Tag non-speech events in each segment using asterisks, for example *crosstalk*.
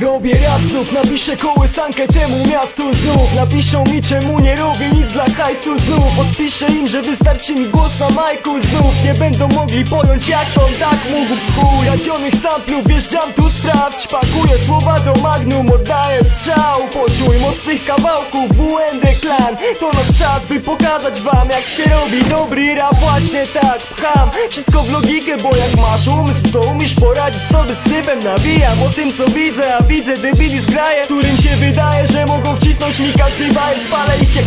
Robię rap znów, napiszę kołysankę temu miastu znów Napiszą mi czemu nie robię nic dla hajsu znów Odpiszę im, że wystarczy mi głos na majku znów Nie będą mogli pojąć jak on tak mógł w chuj. Radzionych samplów wjeżdżam tu sprawdź Pakuję słowa do magnum, oddaję strzał Poczuj mocnych kawałków WND Clan To nasz czas, by pokazać wam jak się robi dobry rap. Właśnie tak pcham wszystko w logikę Bo jak masz umysł, to umiesz poradzić sobie z sypem Nawijam o tym co widzę, a widzę debili z grajem Którym się wydaje, że mogą wcisnąć mi każdy bajer Spalę ich jak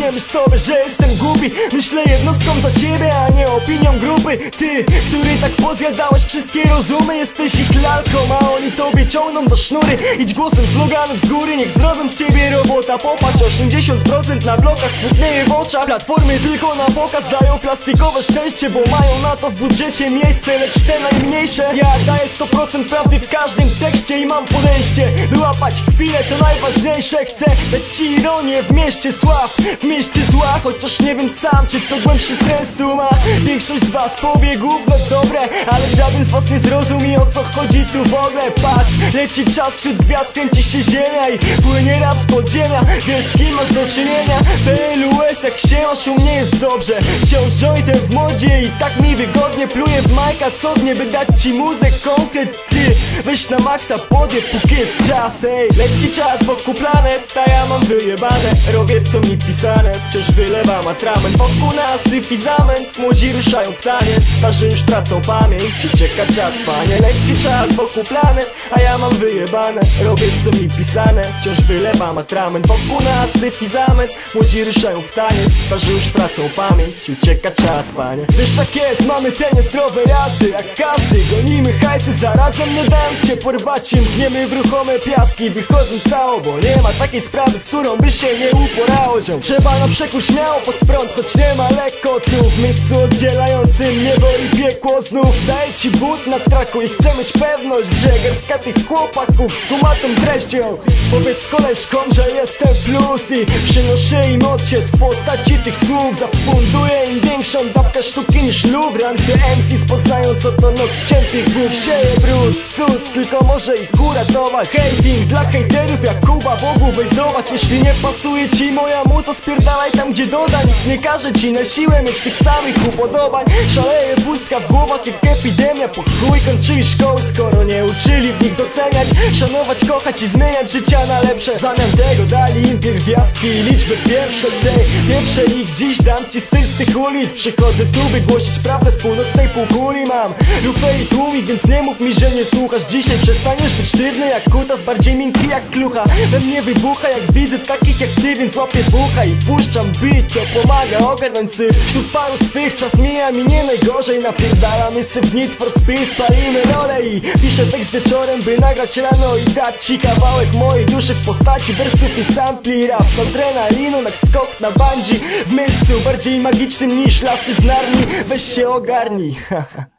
nie myśl sobie, że jestem głupi. Myślę jednostką za siebie, a nie opinią grupy. Ty, który tak pozjadałeś wszystkie rozumy Jesteś ich lalką, a oni tobie ciągną za sznury. Idź głosem sloganów z góry, niech zrobią z ciebie robota. Popatrz, 80% na blokach smutnieje w oczach. Platformy tylko na pokaz dają plastikowe szczęście Bo mają na to w budżecie miejsce, lecz te najmniejsze. Ja daję 100% prawdy w każdym tekście i mam podejście By łapać chwilę to najważniejsze. Chcę dać ci ironię w mieście sław W mieście zła, chociaż nie wiem sam czy to głębszy sensu ma. Większość z was powie gówno dobre Ale żaden z was nie zrozumie o co chodzi tu w ogóle. Patrz, leci czas przed gwiazd, kręci się ziemia I płynie rap z podziemia. Wiesz z kim masz do czynienia? BLUS jak się masz u mnie jest dobrze. Wciąż jointem w modzie i tak mi wygodnie Pluję w majka. Co dnie by dać ci muzę konkret Ty. Weź na maksa podje póki jest czas Ej, leci czas wokół planet A ja mam wyjebane. Robię co mi pisane Wciąż wylewam atrament. Wokół nas syfi zamęt Młodzi ruszają w taniec. Starzy już tracą pamięć Ucieka czas panie. Leci czas wokół planet A ja mam wyjebane. Robię co mi pisane Wciąż wylewam atrament Wokół nas syfi zamęt. Młodzi ruszają w taniec Starzy już tracą pamięć. Ucieka czas panie. Wiesz jak jest, mamy te niezdrowe jazdy Jak każdy, gonimy hajsy Zarazem nie dam się porwać i Mgniemy w ruchome piaski Wychodząc cało, bo nie ma takiej sprawy Z którą by się nie uporało ziom. Trzeba na przekór śmiało pod prąd Choć nie ma lekko tu W miejscu oddzielającym niebo i piekło Znów. Daję ci but na traku I chcę mieć pewność, że garstka tych chłopaków Z kumatą treścią. Powiedz koleżkom, że jestem plus I przynoszę im odciec w postaci tych słów. Zafunduję im większą dawkę sztuki niż Louvre. Anty-MCs poznają co to noc ściętych głów. Sieje brud, cud, tylko może ich uratować? Hating dla hejterów jak Kuba Bogu weź zobacz. Jeśli nie pasuje ci moja muza spierdalaj tam gdzie doda. Nikt nie każe ci na siłę mieć tych samych upodobań. Szaleje pustka w głowach jak epidemia. Po chuj kończyli szkoły skoro nie uczyli w nich doceniać. Szanować, kochać i zmieniać życia na lepsze. W zamian tego dali im pierwiastki i liczby pierwsze tej. Pierwsze ich dziś dam ci styl z tych ulic. Przychodzę tu by głosić prawdę z północnej półkuli Mam. Lufę i tłumik, więc nie mów mi, że nie słuchasz Dzisiaj przestaniesz być sztywny jak kutas, bardziej miękki jak klucha. We mnie wybucha jak widzę takich jak ty, więc łapię bucha I puszczam beat, to pomaga ogarnąć syf. Wśród paru swych czas mija mi nie najgorzej Napierdalamy syf w Need for Speed, palimy rolę I piszę tekst wieczorem, by nagrać rano I dać ci kawałek mojej duszy w postaci wersów i sampli Rap z adrenaliną jak skok na bandzi W miejscu bardziej magicznym niż lasy z Narni. Weź się ogarnij, *laughs*